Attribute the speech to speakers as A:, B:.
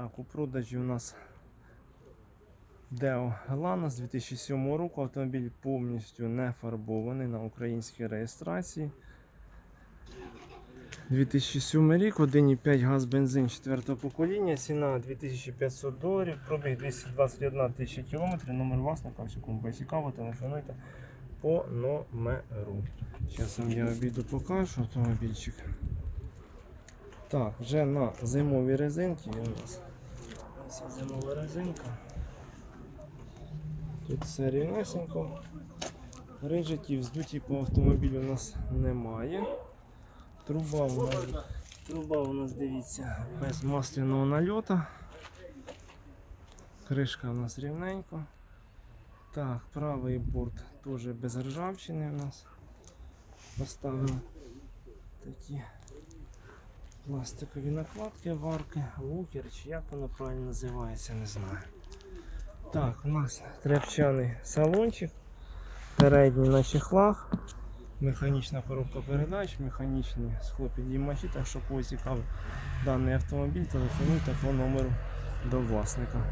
A: Так, у продажі у нас Deo Lana з 2007 року. Автомобіль повністю не фарбований на українській реєстрації. 2007 рік, 1,5 газ бензин 4 покоління, ціна 2500 доларів, пробіг 221 тисяча кілометрів, номер власника, ось кому буде цікаво, телефонуйте по номеру. Зараз вам я обіду покажу автомобільчик. Так, вже на зимовій резинці у нас. Ось зимова резинка. Тут все рівнесенько. Риджиків, здуті по автомобілю у нас немає. Труба у нас, труба у нас дивіться, без масляного нальота. Кришка у нас рівненько. Так, правий борт теж без ржавчини у нас. Поставили такі пластикові накладки, варки, лукер, чи як воно правильно називається, не знаю. Так, у нас тряпчаний салончик, передній на чехлах, механічна коробка передач, механічні схлопідіймачі, так що кого цікавий даний автомобіль, телефонуйте по номеру до власника.